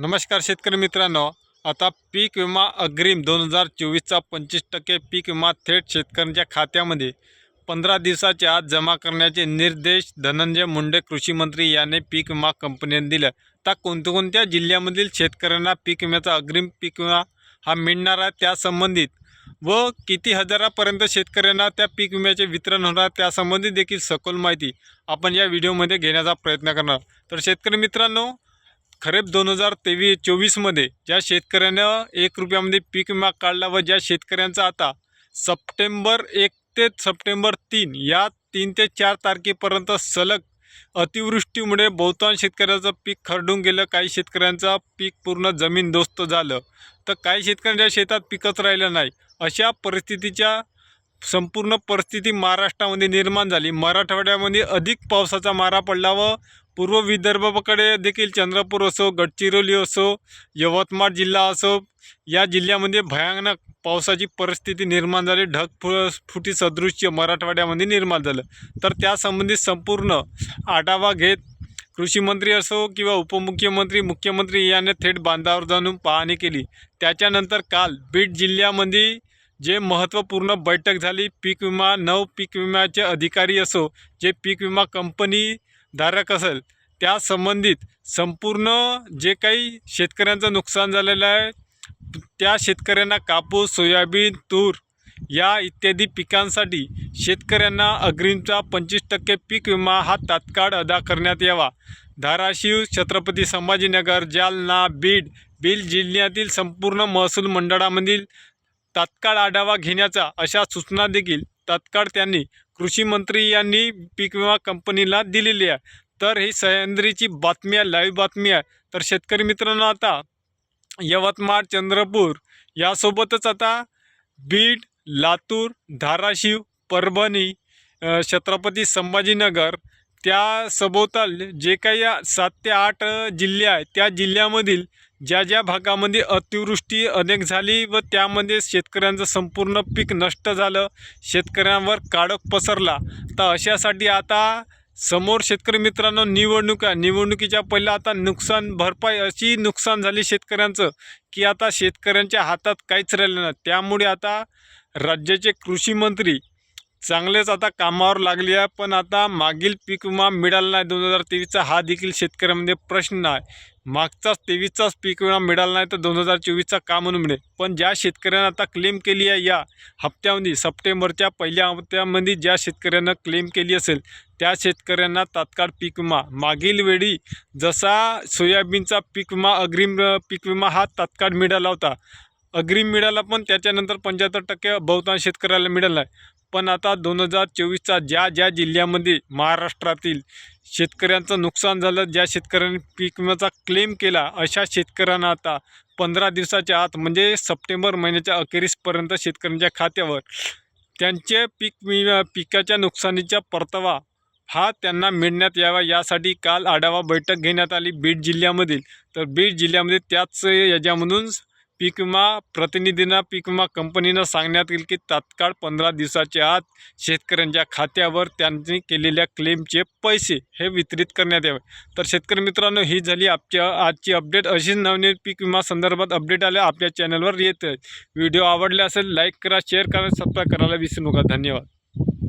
नमस्कार शेतकरी मित्रांनो. आता पीक विमा अग्रिम दोन हजार चोवीसचा पंचवीस टक्के पीक विमा थेट शेतकऱ्यांच्या खात्यामध्ये. पंधरा दिवसाच्या आत जमा करण्याचे निर्देश धनंजय मुंडे कृषी मंत्री याने पीक विमा कंपनीने दिले. आता कोणत्या कोणत्या जिल्ह्यामधील शेतकऱ्यांना पीक विम्याचा अग्रिम पीक विमा हा मिळणार आहे त्यासंबंधित? व किती हजारापर्यंत शेतकऱ्यांना त्या पीक विम्याचे वितरण होणार त्यासंबंधी देखील सखोल माहिती आपण या व्हिडिओमध्ये घेण्याचा प्रयत्न करणार. तर शेतकरी मित्रांनो खरीप दोन हजार तेवीस चोवीसमध्ये ज्या शेतकऱ्यानं एक रुपयामध्ये पीक विमा काढला व ज्या शेतकऱ्यांचा आता सप्टेंबर एक ते सप्टेंबर तीन या तीन ते चार तारखेपर्यंत सलग अतिवृष्टीमुळे बहुतांश शेतकऱ्याचं पीक खरडून गेलं काही शेतकऱ्यांचं पीक पूर्ण जमीनदोस्त झालं. तर काही शेतकऱ्यांच्या शेतात पिकच राहिलं नाही अशा परिस्थितीच्या संपूर्ण परिस्थिती महाराष्ट्रामध्ये निर्माण झाली. मराठवाड्यामध्ये अधिक पावसाचा मारा पडला व पूर्व विदर्भाकडे देखील चंद्रपूर असो गडचिरोली असो यवतमाळ जिल्हा असो या जिल्ह्यामध्ये भयानक पावसाची परिस्थिती निर्माण झाली. ढगफु फुटी सदृश्य मराठवाड्यामध्ये निर्माण झालं. तर त्यासंबंधित संपूर्ण आढावा घेत कृषीमंत्री असो किंवा उपमुख्यमंत्री मुख्यमंत्री याने थेट बांधावर जाऊन पाहणी केली. त्याच्यानंतर काल बीड जिल्ह्यामध्ये जे महत्त्वपूर्ण बैठक झाली पीक विमा नऊ पीक विम्याचे अधिकारी असो जे पीक विमा कंपनी धारक असेल त्या संबंधित संपूर्ण जे काही शेतकऱ्यांचं नुकसान झालेलं आहे त्या शेतकऱ्यांना कापूस सोयाबीन तूर या इत्यादी पिकांसाठी शेतकऱ्यांना अग्रिमचा पंचवीस टक्के पीक विमा हा तात्काळ अदा करण्यात यावा. धाराशिव छत्रपती संभाजीनगर जालना बीड बीड जिल्ह्यातील संपूर्ण महसूल मंडळामधील तात्काळ आढावा घेण्याचा अशा सूचना देखील तात्काळ त्यांनी कृषी मंत्री यांनी पीक विमा कंपनीला दिलेली आहे. तर ही सह्याद्रीची बातमी आहे लाईव्ह बातमी आहे. तर शेतकरी मित्रांनो आता यवतमाळ चंद्रपूर यासोबतच आता बीड लातूर धाराशिव परभणी छत्रपती संभाजीनगर त्या सभोवताल जे काही सात ते आठ जिल्हे आहेत त्या जिल्ह्यामधील ज्या ज्या भागामध्ये अतिवृष्टी अनेक झाली व त्यामध्ये शेतकऱ्यांचं संपूर्ण पीक नष्ट झालं शेतकऱ्यांवर काळोख पसरला तर अशासाठी आता समोर शेतकरी मित्रांनो निवडणुका निवडणुकीच्या पहिला आता नुकसान भरपाई अशी नुकसान झाली शेतकऱ्यांचं की आता शेतकऱ्यांच्या हातात काहीच राहिलं नाही. त्यामुळे आता राज्याचे कृषी मंत्री चांगलेच आता कामावर लागले आहे पण आता मागील पीक विमा मिळाला नाही. दोन हजार तेवीसचा हा देखील शेतकऱ्यामध्ये प्रश्न आहे मागचाच तेवीसचाच पीक विमा मिळाला नाही तर दोन हजार चोवीसचा का म्हणून मिळेल? पण ज्या शेतकऱ्यांना आता क्लेम केली आहे या हप्त्यामध्ये सप्टेंबरच्या पहिल्या हप्त्यामध्ये ज्या शेतकऱ्यांना क्लेम केली असेल त्या शेतकऱ्यांना तात्काळ पीक विमा. मागील वेळी जसा सोयाबीनचा पीक विमा अग्रिम पीक विमा हा तात्काळ मिळाला होता अग्रिम मिळाला पण त्याच्यानंतर पंच्याहत्तर टक्के बहुतांश शेतकऱ्याला मिळाला. आहे पण आता दोन हजार चोवीसचा ज्या ज्या जिल्ह्यामध्ये महाराष्ट्रातील शेतकऱ्यांचं नुकसान झालं ज्या शेतकऱ्यांनी पीक विम्याचा क्लेम केला अशा शेतकऱ्यांना आता पंधरा दिवसाच्या आत म्हणजे सप्टेंबर महिन्याच्या अखेरीसपर्यंत शेतकऱ्यांच्या खात्यावर त्यांचे पीक विमा पिकाच्या नुकसानीचा परतावा हा त्यांना मिळण्यात यावा. यासाठी काल आढावा बैठक घेण्यात आली बीड जिल्ह्यामधील. तर बीड जिल्ह्यामध्ये त्याच याच्यामधून पीक विमा प्रतिनिधींना पीक विमा कंपनीनं सांगण्यात येईल की तात्काळ पंधरा दिवसाच्या आत शेतकऱ्यांच्या खात्यावर त्यांनी केलेल्या क्लेमचे पैसे हे वितरित करण्यात यावे. तर शेतकरी मित्रांनो ही झाली आपच्या आजची अपडेट. अशीच नवनवीन पीक विमा संदर्भात अपडेट आल्या आपल्या चॅनलवर येत आहेत. व्हिडिओ आवडले असेल लाईक करा शेअर करा सबस्क्राईब करायला विसरू नका. धन्यवाद.